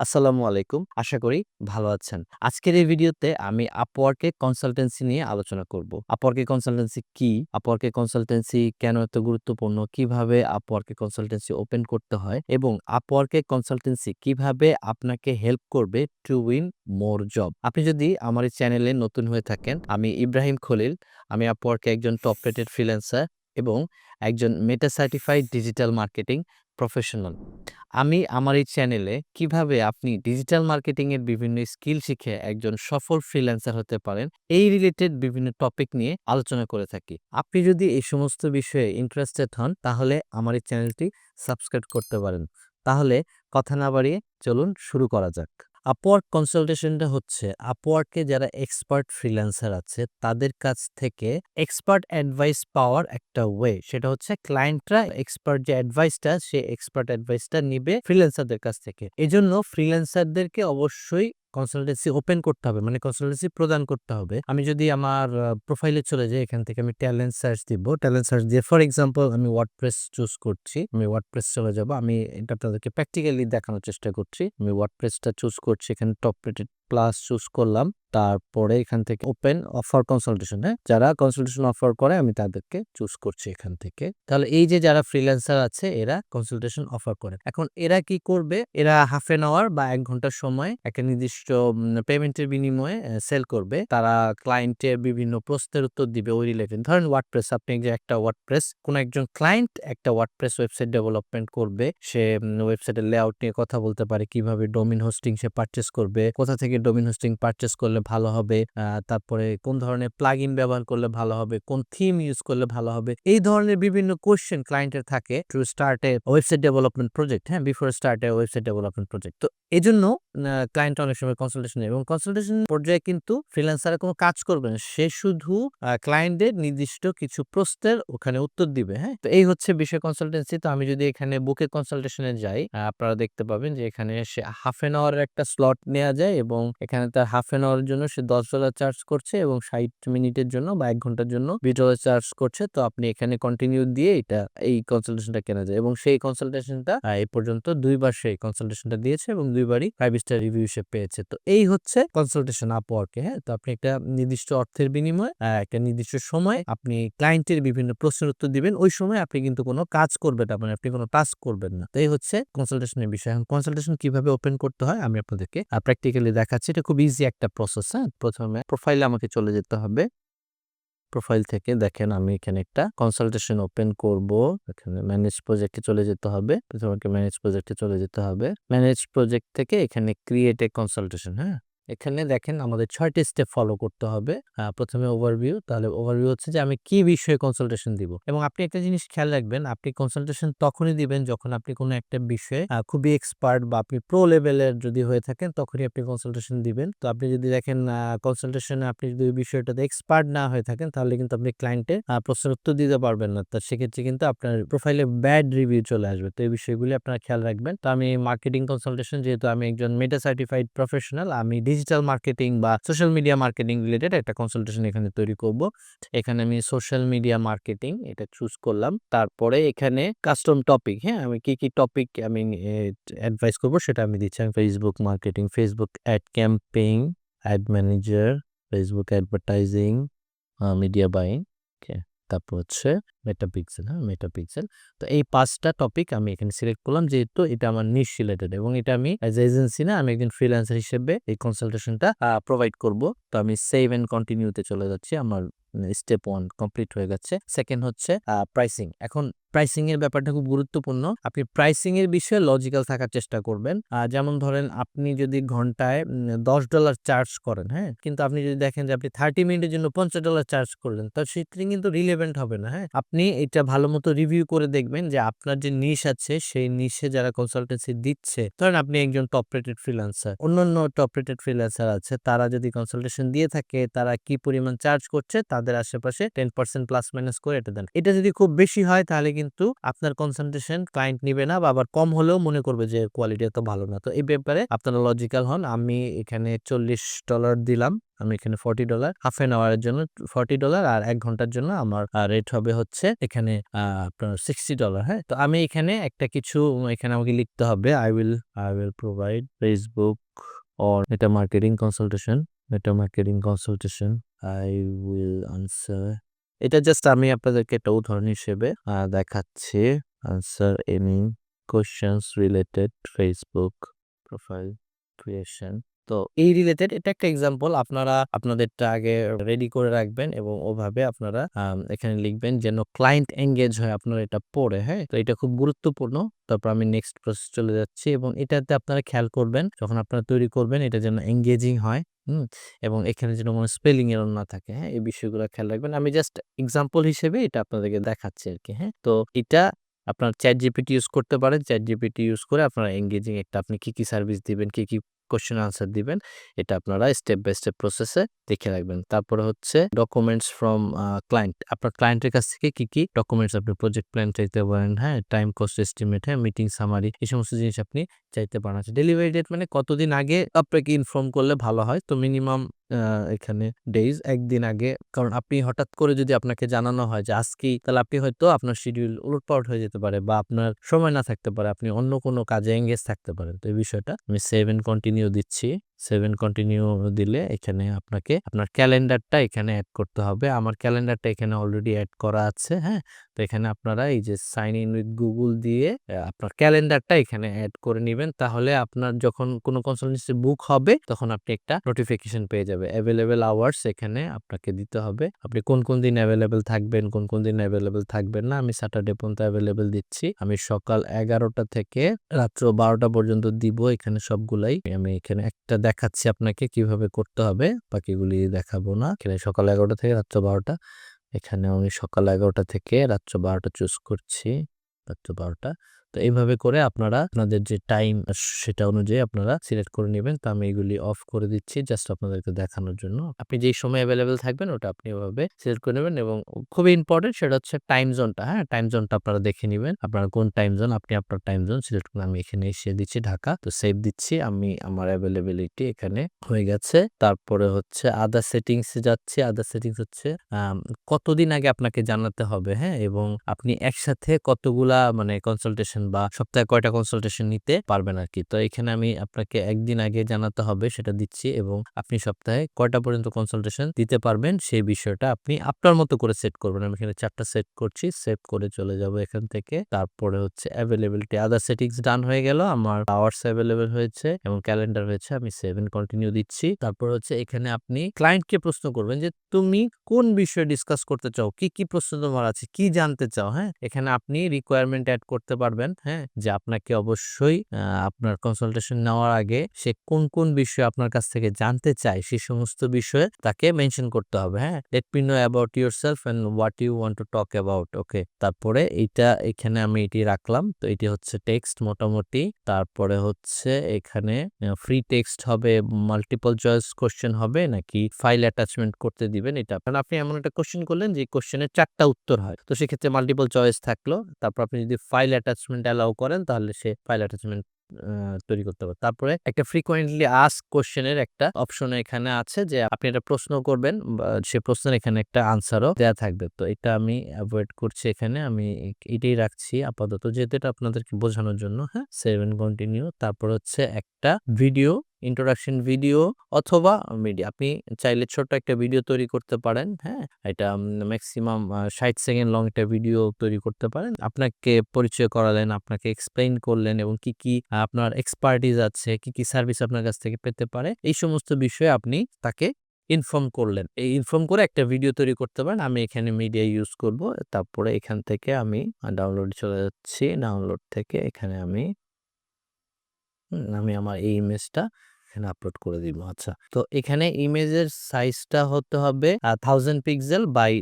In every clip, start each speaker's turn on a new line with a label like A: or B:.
A: আসসালামু আলাইকুম। আশা করি ভালো আছেন। আজকের এই ভিডিওতে আমি এ কনসালটেন্সি নিয়ে আলোচনা করব। এ কনসালটেন্সি কি? এ কনসালটেন্সি কেন এত গুরুত্বপূর্ণ? কীভাবে এ কনসালটেন্সি ওপেন করতে হয়? এবং এ কনসালটেন্সি কীভাবে আপনাকে হেল্প করবে টু উইন মোর জব? আপনি যদি আমার এই চ্যানেলে নতুন হয়ে থাকেন, আমি ইব্রাহিম খলিল। আমি এ একজন টপ রেটেড ফ্রিল্যান্সার এবং একজন Meta certified digital marketing professional. আমি আমার এই চ্যানেলে কীভাবে আপনি ডিজিটাল মার্কেটিং এর বিভিন্ন স্কিল শিখে একজন সফল ফ্রিল্যান্সার হতে পারেন, এই রিলেটেড বিভিন্ন টপিক নিয়ে আলোচনা করে থাকি। আপনি যদি এই সমস্ত বিষয়ে ইন্টারেস্টেড হন, তাহলে আমার এই চ্যানেলটি সাবস্ক্রাইব করতে পারেন। তাহলে কথা না বাড়িয়ে চলুন শুরু করা যাক। Upwork কনসালটেশনটা হচ্ছে আপওয়ার্কে যারা এক্সপার্ট ফ্রিল্যান্সার আছে, তাদের কাছ থেকে এক্সপার্ট অ্যাডভাইস পাওয়ার একটা ওয়ে। সেটা হচ্ছে ক্লায়েন্টরা এক্সপার্ট যে অ্যাডভাইসটা, সেই এক্সপার্ট অ্যাডভাইসটা নিবে ফ্রিল্যান্সারদের কাছ থেকে। এজন্য ফ্রিল্যান্সারদেরকে অবশ্যই কনসালটেন্সি ওপেন করতে হবে। মানে কনসালটেন্সি প্রদান করতে হবে। আমি যদি আমার প্রোফাইলে চলে যাই, এখান থেকে আমি ট্যালেন্ট সার্চ দিব। ট্যালেন্ট সার্চ দিয়ে ফর এক্সাম্পল আমি ওয়ার্ডপ্রেস চুজ করছি। আমি ওয়ার্ডপ্রেস চলে যাব। আমি এটা তাদেরকে প্র্যাকটিক্যালি দেখানোর চেষ্টা করছি। আমি ওয়ার্ডপ্রেসটা চুজ করছি। এখানে টপ রেটেড প্লাস চুজ করলাম। তারপরে এখান থেকে ওপেন অফার কনসালটেশন? যারা কনসালটেশন অফার করে আমি তাদেরকে চুজ করছি এখান থেকে। তাহলে এই যে যারা ফ্রিল্যান্সার আছে এরা কনসালটেশন অফার করে। এখন এরা কি করবে? এরা হাফ এন আওয়ার বা এক ঘণ্টার সময় একটা নির্দিষ্ট পেমেন্টের বিনিময়ে সেল করবে। তারা ক্লায়েন্টের বিভিন্ন প্রশ্নের উত্তর দিবে ওই রিলেটেড। ধরেন ওয়ার্ডপ্রেস, আপনি যে একটা ওয়ার্ডপ্রেস কোন একজন ক্লায়েন্ট একটা ওয়ার্ডপ্রেস ওয়েবসাইট ডেভেলপমেন্ট করবে। সে ওয়েবসাইটের লেআউট নিয়ে কথা বলতে পারে, কীভাবে ডোমিন হোস্টিং সে পারচেজ করবে, কোথা থেকে ডোমেইন হোস্টিং পারচেস করলে ভালো হবে, তারপরে কোন ধরনের প্লাগইন ব্যবহার করলে ভালো হবে, কোন থিম ইউজ করলে ভালো হবে। এই ধরনের বিভিন্ন কোয়েশ্চেন ক্লায়েন্টের থাকে to start a website development project, হ্যাঁ? Before start a website development project. তো এজন্য আ ক্লায়েন্ট অনেক সময় কনসালটেশন এবং কনসালটেশন পর্যায়ে কিন্তু ফ্রিল্যান্সাররা কোনো কাজ করবে না। সে শুধু ক্লায়েন্টের নির্দিষ্ট কিছু প্রশ্নের ওখানে উত্তর দিবে, হ্যাঁ? তো এই হচ্ছে বিষয় কনসালটেন্সি। তো আমি যদি এখানে বুকে কনসালটেশনে যাই, আপনারা দেখতে পাবেন যে এখানে হাফ এন আওয়ার এর একটা স্লট নেওয়া যায় এবং এখানে তার হাফ অ্যান আওয়ারের জন্য সে $১০ চার্জ করছে এবং ৬০ মিনিটের জন্য বা এক ঘণ্টার জন্য $২০ চার্জ করছে। তো আপনি এখানে কন্টিনিউ দিয়ে এটা এই কনসালটেশনটা কেনা যায় এবং সেই কনসালটেশনটা এই পর্যন্ত ২ বার সে কনসালটেশনটা দিয়েছে এবং ২ বারই ৫ স্টার রিভিউ সে পেয়েছে। তো এই হচ্ছে কনসালটেশন এ, হ্যাঁ? তো আপনি একটা নির্দিষ্ট অর্থের বিনিময়ে একটা নির্দিষ্ট সময় আপনি ক্লায়েন্টের বিভিন্ন প্রশ্নের উত্তর দিবেন। ওই সময় আপনি কিন্তু কোনো কাজ করবেন না। মানে আপনি কোন টাস্ক করবেন না। তো এই হচ্ছে কনসালটেশনের বিষয়। এখন কনসালটেশন কীভাবে ওপেন করতে হয় আমি আপনাদেরকে প্র্যাকটিক্যালি দেখাচ্ছি। এটা খুব ইজি একটা প্রসেস, হ্যাঁ? ১ম এ প্রোফাইলে আমাকে চলে যেতে হবে। প্রোফাইল থেকে দেখেন আমি এখানে একটা কনসালটেশন ওপেন করব। এখানে ম্যানেজ প্রজেক্টে চলে যেতে হবে। প্রথমে আমাকে ম্যানেজ প্রজেক্টে চলে যেতে হবে। ম্যানেজ প্রজেক্ট থেকে এখানে ক্রিয়েট এ কনসালটেশন, হ্যাঁ? এখানে দেখেন আমাদের ৬ টি স্টেপ ফলো করতে হবে। প্রথমে ওভারভিউ, তাহলে ওভারভিউ হচ্ছে যে আমি কি বিষয়ে কনসালটেশন দিব এবং আপনি একটা জিনিস খেয়াল রাখবেন, আপনি কনসালটেশন তখনই দিবেন যখন আপনি কোনো একটা বিষয়ে খুবই এক্সপার্ট বা আপনি প্রো লেভেলের যদি হয়ে থাকেন তখনই আপনি কনসালটেশন দিবেন। তো আপনি যদি দেখেন কনসালটেশন আপনি যদি ওই বিষয়টাতে এক্সপার্ট না হয়ে থাকেন তাহলে কিন্তু আপনি ক্লায়েন্টের প্রশ্নের উত্তর দিতে পারবেন না। তো সেক্ষেত্রে কিন্তু আপনার প্রোফাইলে ব্যাড রিভিউ চলে আসবে। তো এই বিষয়গুলি আপনারা খেয়াল রাখবেন। তো আমি মার্কেটিং কনসালটেশন যেহেতু আমি একজন মেটা সার্টিফাইড প্রফেশনাল, আমি ডিজিটাল মার্কেটিং বা সোশ্যাল মিডিয়া মার্কেটিং রিলেটেড একটা কনসালটেশন এখানে তৈরি করব। এখানে আমি সোশ্যাল মিডিয়া মার্কেটিং এটা চুজ করলাম। তারপরে এখানে কাস্টম টপিক, হ্যাঁ? আমি কি, কি টপিক আমি অ্যাডভাইস করব সেটা আমি দিচ্ছি। আমি Facebook marketing, Facebook ad campaign, ad manager, Facebook advertising, media buying? তারপর হচ্ছে মেটাপিক্সেল, হ্যাঁ? মেটাপিক্সেল। তো এই পাঁচটা টপিক আমি এখানে সিলেক্ট করলাম যেহেতু এটা আমার নিশ রিলেটেড এবং এটা আমি অ্যাজ এজেন্সি না, আমি একজন ফ্রিল্যান্সার হিসেবে এই কনসালটেশনটা প্রোভাইড করব। তো আমি সেভ অ্যান্ড কন্টিনিউতে চলে যাচ্ছি। আমার স্টেপ ওয়ান কমপ্লিট হয়ে গেছে। সেকেন্ড হচ্ছে প্রাইসিং। এখন প্রাইসিং এর ব্যাপারটা খুব গুরুত্বপূর্ণ। আপনি প্রাইসিং এর বিষয়ে লজিক্যাল থাকার চেষ্টা করবেন। যেমন ধরেন আপনি যদি ঘন্টায় দশ $১০ চার্জ করেন, হ্যাঁ? কিন্তু আপনি যদি দেখেন যে আপনি 30 মিনিটের জন্য $৫০ চার্জ করলেন, তো সেক্ষেত্রে কিন্তু রিলেভেন্ট হবে না, হ্যাঁ? আপনি এটা ভালো মতো রিভিউ করে দেখবেন যে আপনার যে নিশ আছে সেই নিশে যারা কনসালটেন্সি দিচ্ছে, ধরেন আপনি একজন টপ রেটেড ফ্রিল্যান্সার। অন্যান্য টপ রেটেড ফ্রিল্যান্সার আছে তারা যদি কনসালটেশন দিয়ে থাকে, তারা কি পরিমাণ চার্জ করছে তাদের আমাদের আশেপাশে টেন পার্সেন্ট প্লাস মাইনাস করে এটা দেন। এটা যদি খুব বেশি হয়, তাহলে কিন্তু আপনার কনসেন্ট্রেশন ক্লায়েন্ট নিবে না বা আবার কম হলেও মনে করবে যে কোয়ালিটি এত ভালো না। তো এই ব্যাপারে আপনারা লজিক্যাল হন। আমি এখানে চল্লিশ ডলার দিলাম। আমি এখানে ফর্টি ডলার হাফ এন আওয়ারের জন্য ফর্টি ডলার আর এক ঘণ্টার জন্য আমার রেট হবে হচ্ছে এখানে আপনার সিক্সটি ডলার হ্যাঁ? তো আমি এখানে একটা কিছু, এখানে আমাকে লিখতে হবে। I will I will provide Facebook or এটা মার্কেটিং কনসালটেশন এটা marketing consultation I will answer এটা জাস্ট আমি আপনাদেরকে একটা উদাহরণ হিসেবে দেখাচ্ছি। Answer any questions related Facebook profile creation তো এই রিলেটেড এটা একটা এক্সাম্পল আপনারা আপনাদেরটা আগে রেডি করে রাখবেন এবং ওভাবে আপনারা এখানে লিখবেন যেন ক্লায়েন্ট এঙ্গেজ হয় আপনারা এটা পড়ে হ্যাঁ? তো এটা খুব গুরুত্বপূর্ণ। তারপর আমি নেক্সট প্রসেস চলে যাচ্ছি এবং এটাতে আপনারা খেয়াল করবেন, যখন আপনারা তৈরি করবেন, এটা যেন এঙ্গেজিং হয়। হুম? এবং এখানে যেন কোনো স্পেলিং এর না থাকে হ্যাঁ? এই বিষয়গুলো খেয়াল রাখবেন। আমি জাস্ট এক্সাম্পল হিসেবে এটা আপনাদেরকে দেখাচ্ছি আর কি হ্যাঁ? তো এটা আপনার চ্যাট জিপিটি ইউজ করতে পারেন। চ্যাট জিপিটি ইউজ করে আপনারা এঙ্গেজিং একটা আপনি কি কি সার্ভিস দিবেন, কি কি কোশ্চেন আনসার দিবেন। এটা আপনারা স্টেপ বাই স্টেপ প্রসেসে দেখে রাখবেন। তারপরে হচ্ছে ডকুমেন্টস ফ্রম ক্লায়েন্ট আপনার ক্লায়েন্টের কাছ থেকে কি কি ডকুমেন্টস আপনি প্রজেক্ট প্ল্যান চাইতে পারেন? হ্যাঁ টাইম কস্ট এস্টিমেট হ্যাঁ মিটিং সামারি এই সমস্ত জিনিস আপনি চাইতে পারেন। আচ্ছা ডেলিভারি ডেট মানে কতদিন আগে আপনাকে ইনফর্ম করলে ভালো হয়? তো মিনিমাম এখানে ডেইজ একদিন আগে। কারণ আপনি হঠাৎ করে যদি আপনাকে জানানো হয় যে আজকেই, তাহলে আপনি হয়তো আপনার শিডিউল উলটপালট হয়ে যেতে পারে বা আপনার সময় না থাকতে পারে। আপনি অন্য কোনো কাজে এঙ্গেজ থাকতে পারেন। তো এই বিষয়টা আমি সেভেন কন্টিনিউ দিচ্ছি। সেভেন কন্টিনিউ দিলে এখানে আপনাকে, আপনার ক্যালেন্ডারটা এখানে অ্যাড করতে হবে। আমার ক্যালেন্ডারটা এখানে অলরেডি অ্যাড করা আছে হ্যাঁ? তো এখানে আপনারা এই যে সাইন ইন উইথ গুগল দিয়ে আপনার ক্যালেন্ডারটা এখানে অ্যাড করে নেবেন। তাহলে আপনার যখন কোনো কনসালটেন্সি বুক হবে, তখন আপনি একটা নোটিফিকেশন পেয়ে যাবে। অ্যাভেলেবেল আওয়ার্স এখানে আপনাকে দিতে হবে। আপনি কোন কোন দিন অ্যাভেলেবেল থাকবেন, কোন কোন দিন অ্যাভেলেবেল থাকবেন না, আমি স্যাটারডে পর্যন্ত অ্যাভেলেবেল দিচ্ছি। আমি সকাল এগারোটা থেকে রাত্র বারোটা পর্যন্ত দিব, এখানে সবগুলাই। আমি এখানে একটা দেখাচ্ছি আপনাকে কীভাবে করতে হবে, বাকিগুলি দেখাবো না। এখানে সকাল এগারোটা থেকে রাত্র বারোটা এখানে আমি সকাল এগারোটা থেকে রাত্র বারোটা চুজ করছি, রাত্র বারোটা। তো এইভাবে করে আপনারা আপনাদের যে টাইম সেটা অনুযায়ী আপনারা সিলেক্ট করে নেবেন। তো আমি এগুলি অফ করে দিচ্ছি জাস্ট আপনাদেরকে দেখানোর জন্য। আপনি যেই সময় অ্যাভেলেবেল থাকবেন, ওটা আপনি এভাবে সিলেক্ট করে নেবেন এবং খুবই ইম্পর্টেন্ট সেটা হচ্ছে টাইম জোনটা হ্যাঁ? টাইম জোনটা আপনারা দেখে নেবেন। আপনার কোন টাইম জোন আপনি আপনার টাইম জোন সিলেক্ট করে আমি এখানে এসে দিচ্ছি ঢাকা। তো সেভ দিচ্ছি। আমি আমার অ্যাভেলেবিলিটি এখানে হয়ে গেছে। তারপরে হচ্ছে আদার সেটিংস যাচ্ছি। আদার সেটিংস হচ্ছে কতদিন আগে আপনাকে জানাতে হবে হ্যাঁ? এবং আপনি একসাথে কতগুলা মানে কনসালটেশন বা সপ্তাহে কয়টা কনসালটেশন নিতে পারবেন আর কি তো এখানে আমি আপনাকে একদিন আগে জানাতে হবে, সেটা দিচ্ছি এবং আপনি সপ্তাহে কয়টা পর্যন্ত কনসালটেশন দিতে পারবেন, সেই বিষয়টা আপনি আপনার মতো করে সেট করবেন। আমি এখানে চারটা সেট করছি সেভ করে চলে যাব এখান থেকে। তারপরে হচ্ছে অ্যাভেলেবিলিটি আদার সেটিংস ডান হয়ে গেল, আমার আওয়ার্স অ্যাভেলেবেল হয়েছে এবং ক্যালেন্ডার হয়েছে, আমি সেভেন কন্টিনিউ দিচ্ছি। তারপর হচ্ছে এখানে আপনি ক্লায়েন্টকে প্রশ্ন করবেন যে, তুমি কোন বিষয়ে ডিসকাস করতে চাও? কি কি প্রশ্ন তোমার আছে? কি জানতে চাও? হ্যাঁ এখানে আপনি রিকোয়ারমেন্ট অ্যাড করতে পারবেন। হ্যাঁ? যে আপনাকে অবশ্যই আপনার কনসালটেশন নেওয়ার আগে সে কোন কোন বিষয় আপনার কাছ থেকে জানতে চায়, সে সমস্ত বিষয়ে তাকে মেনশন করতে হবে হ্যাঁ? Let me know about yourself and what you want to talk about okay তারপরে এইটা এখানে আমি এটি রাখলাম। তো এটি হচ্ছে টেক্সট মোটামুটি। তারপরে হচ্ছে এখানে ফ্রি টেক্সট হবে মাল্টিপল চয়েস কোশ্চেন হবে, নাকি ফাইল অ্যাটাচমেন্ট করতে দিবেন এটা। কারণ আপনি এমন একটা কোশ্চেন করলেন যে কোশ্চেনের চারটা উত্তর হয়। তো সেক্ষেত্রে মাল্টিপল চয়েস থাকল। তারপর আপনি যদি ফাইল অ্যাটাচমেন্ট অ্যালাউ করেন, তাহলে সে ফাইল অ্যাটাচমেন্ট তৈরি করতে পারে তারপরে একটা ফ্রিকোয়েন্টলি আস্ক কোশ্চেনের একটা অপশন এখানে আছে যে, আপনি একটা প্রশ্ন করবেন সে প্রশ্নের এখানে একটা আনসারও দেওয়া থাকবে। তো এটা আমি অ্যাভয়েড করছি এখানে, আমি এটাই রাখছি আপাতত, যেহেতু এটা আপনাদেরকে বোঝানোর জন্য হ্যাঁ? সেভেন কন্টিনিউ তারপর হচ্ছে একটা ভিডিও ইন্ট্রোডাকশন ভিডিও অথবা মিডিয়া আপনি চাইলে ছোট্ট একটা ভিডিও তৈরি করতে পারেন হ্যাঁ? এটা ম্যাক্সিমাম ষাট সেকেন্ড লং একটা ভিডিও তৈরি করতে পারেন। আপনাকে পরিচয় করালেন, আপনাকে এক্সপ্লেইন করলেন এবং কি কি আপনার এক্সপার্টিস আছে, কি কি সার্ভিস আপনার কাছ থেকে পেতে পারে, এই সমস্ত বিষয়ে আপনি তাকে ইনফর্ম করলেন। এই ইনফর্ম করে একটা ভিডিও তৈরি করতে পারেন, আমি এখানে মিডিয়া ইউজ করব, তারপরে এখান থেকে আমি ডাউনলোড চলে যাচ্ছি ডাউনলোড থেকে এখানে আমি আমি আমার এই ইমেজটা এখানে আপলোড করে দিব। আচ্ছা তো এখানে ইমেজের সাইজটা হতে হবে thousand pixel by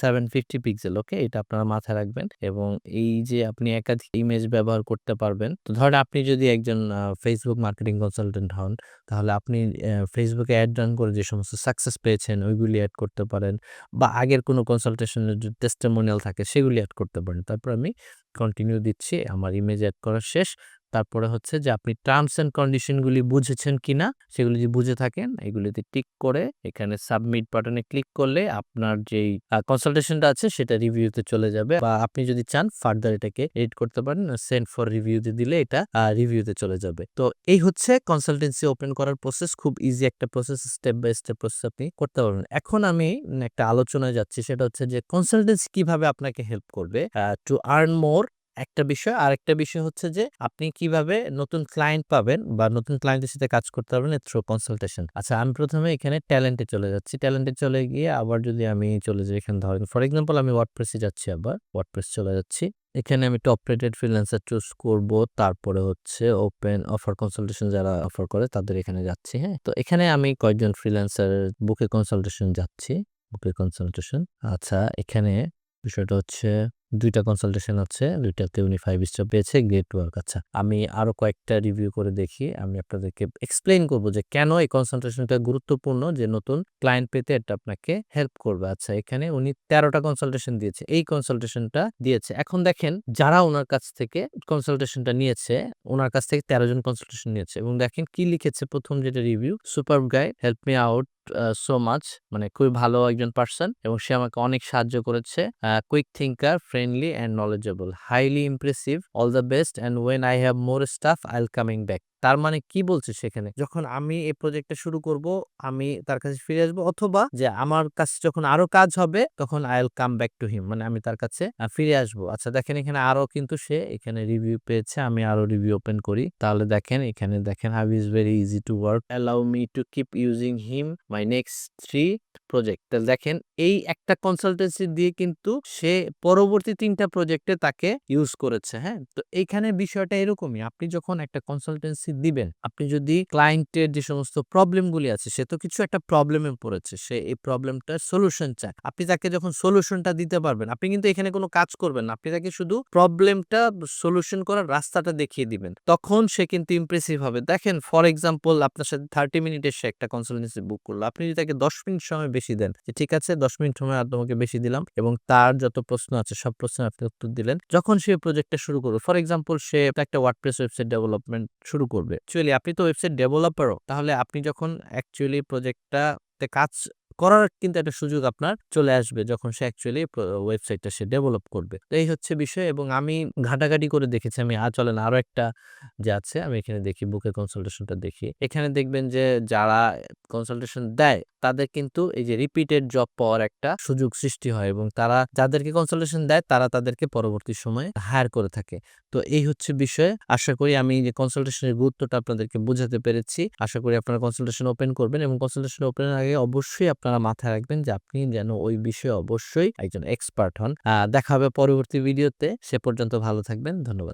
A: seven fifty pixel okay এটা আপনারা মাথায় রাখবেন। এবং এই যে আপনি একাধিক ইমেজ ব্যবহার করতে পারবেন, তো ধরেন আপনি যদি একজন ফেসবুক মার্কেটিং কনসালটেন্ট হন, তাহলে আপনি ফেসবুকে অ্যাড রান করে যে সমস্ত সাকসেস পেয়েছেন, ওইগুলি অ্যাড করতে পারেন। বা আগের কোনো কনসালটেশনের যে টেস্টেমোনিয়াল থাকে, সেগুলি অ্যাড করতে পারেন। তারপর আমি কন্টিনিউ দিচ্ছি, আমার ইমেজ অ্যাড করা শেষ। তারপরে হচ্ছে যে আপনি টার্মস অ্যান্ড কন্ডিশনগুলি বুঝেছেন কিনা, সেগুলি যদি বুঝে থাকেন, এগুলিতে টিক করে এখানে সাবমিট বাটনে ক্লিক করলে আপনার যেই কনসালটেশনটা আছে সেটা রিভিউতে চলে যাবে। বা আপনি যদি চান ফার্দার এটাকে এডিট করতে পারেন সেন্ড ফর রিভিউতে দিলে এটা রিভিউতে চলে যাবে। তো এই হচ্ছে কনসালটেন্সি ওপেন করার প্রসেস খুব ইজি একটা process step by step process আপনি করতে পারবেন। এখন আমি একটা আলোচনায় যাচ্ছি, সেটা হচ্ছে যে কনসালটেন্সি কীভাবে আপনাকে হেল্প করবে টু আর্ন মোর একটা বিষয়। আরেকটা বিষয় হচ্ছে যে, আপনি কীভাবে নতুন ক্লায়েন্ট পাবেন বা নতুন ক্লায়েন্টের সাথে কাজ করতে পারবেন থ্রু কনসালটেশন আচ্ছা আমি প্রথমে এখানে ট্যালেন্টে চলে যাচ্ছি। ট্যালেন্টে চলে গিয়ে আবার যদি আমি চলে যাই এখানে ধরেন ফর এক্সাম্পল আমি ওয়ার্ডপ্রেসে যাচ্ছি আবার ওয়ার্ডপ্রেস চলে যাচ্ছি। এখানে আমি টপ রেটেড ফ্রিল্যান্সার চুজ করব। তারপরে হচ্ছে ওপেন অফার কনসালটেশন যারা অফার করে তাদের এখানে যাচ্ছি হ্যাঁ? তো এখানে আমি কয়েকজন ফ্রিল্যান্সার বুকে কনসালটেশন যাচ্ছি বুকে কনসালটেশন আচ্ছা এখানে বিষয়টা হচ্ছে দুইটা কনসালটেশন আছে দুইটাতে উনি ফাইভ স্টার পেয়েছে গ্রেট ওয়ার্ক আচ্ছা আমি আরও কয়েকটা রিভিউ করে দেখি, আমি আপনাদেরকে এক্সপ্লেইন করব যে কেন এই কনসালটেশনটা গুরুত্বপূর্ণ, যে নতুন ক্লায়েন্ট পেতে এটা আপনাকে হেল্প করবে। আচ্ছা এখানে উনি তেরোটা কনসালটেশন দিয়েছে, এই কনসালটেশনটা দিয়েছে। এখন দেখেন, যারা ওনার কাছ থেকে কনসালটেশনটা নিয়েছে ওনার কাছ থেকে তেরো জন কনসালটেশন নিয়েছে এবং দেখেন কি লিখেছে প্রথম যেটা review super guy help me out so much মানে খুবই ভালো একজন পার্সন এবং সে আমাকে অনেক সাহায্য করেছে। Quick thinker friendly and knowledgeable highly impressive all the best and when I have more stuff I'll coming back তার মানে কি বলছে সেখানে? যখন আমি এই প্রজেক্টটা শুরু করব, আমি তার কাছে ফিরে আসব অথবা যে আমার কাছে যখন আরও কাজ হবে, তখন I will come back to him মানে আমি তার কাছে ফিরে আসব। আচ্ছা দেখেন এখানে আরও কিন্তু সে এখানে রিভিউ পেয়েছে, আমি আরও রিভিউ ওপেন করি। তাহলে দেখেন, এখানে দেখেন how is very easy to work allow me to keep using him my next three project তাহলে দেখেন এই একটা কনসালটেন্সি দিয়ে কিন্তু সে পরবর্তী তিনটা প্রজেক্টে তাকে ইউজ করেছে হ্যাঁ? তো এইখানে বিষয়টা এরকমই। আপনি যখন একটা কনসালটেন্সি দিবেন, আপনি যদি ক্লায়েন্টের যে সমস্ত প্রবলেমগুলি আছে, সে তো কিছু একটা প্রবলেমে পড়েছে, সে এই প্রবলেমটার সলিউশন চায় আপনি তাকে যখন সলিউশনটা দিতে পারবেন, আপনি কিন্তু এখানে কোনো কাজ করবেন না। আপনি তাকে শুধু প্রবলেমটা সলিউশন করার রাস্তাটা দেখিয়ে দিবেন। তখন সে কিন্তু ইমপ্রেসিভ হবে। দেখেন ফর এক্সাম্পল আপনার সাথে থার্টি মিনিটের সে একটা কনসালটেন্সি বুক করল। আপনি যদি তাকে দশ মিনিট সময় বেশি দেন, যে ঠিক আছে দশ মিনিট সময় আর তোমাকে বেশি দিলাম এবং তার যত প্রশ্ন আছে, সব প্রশ্নের আপনি উত্তর দিলেন। যখন সে প্রজেক্টটা শুরু করবে ফর এক্সাম্পল সে একটা ওয়ার্ডপ্রেস ওয়েবসাইট ডেভেলপমেন্ট শুরু করবে। অ্যাকচুয়ালি আপনি তো ওয়েবসাইট ডেভেলপারও তাহলে আপনি যখন অ্যাকচুয়ালি প্রজেক্টটা কাজ করার কিন্তু একটা সুযোগ আপনার চলে আসবে যখন সে অ্যাকচুয়ালি ওয়েবসাইটটা সে ডেভেলপ করবে। তো এই হচ্ছে বিষয় এবং আমি ঘাটাঘাটি করে দেখেছি। আমি আর চলেন আরও একটা যে আছে, আমি এখানে দেখি, বুকের কনসালটেশনটা দেখি। এখানে দেখবেন যে, যারা কনসালটেশন দেয়, তাদের কিন্তু এই যে রিপিটেড জব পাওয়ার একটা সুযোগ সৃষ্টি হয় এবং তারা যাদেরকে কনসালটেশন দেয়, তারা তাদেরকে পরবর্তী সময়ে হায়ার করে থাকে। তো এই হচ্ছে বিষয়। আশা করি আমি যে কনসালটেশনের গুরুত্বটা আপনাদেরকে বোঝাতে পেরেছি। আশা করি আপনারা কনসালটেশন ওপেন করবেন এবং কনসালটেশন ওপেনের আগে অবশ্যই আপনারা মাথায় রাখবেন যে আপনি যেন ওই বিষয়ে অবশ্যই একজন এক্সপার্ট হন। দেখা হবে পরবর্তী ভিডিওতে সে পর্যন্ত ভালো থাকবেন। ধন্যবাদ।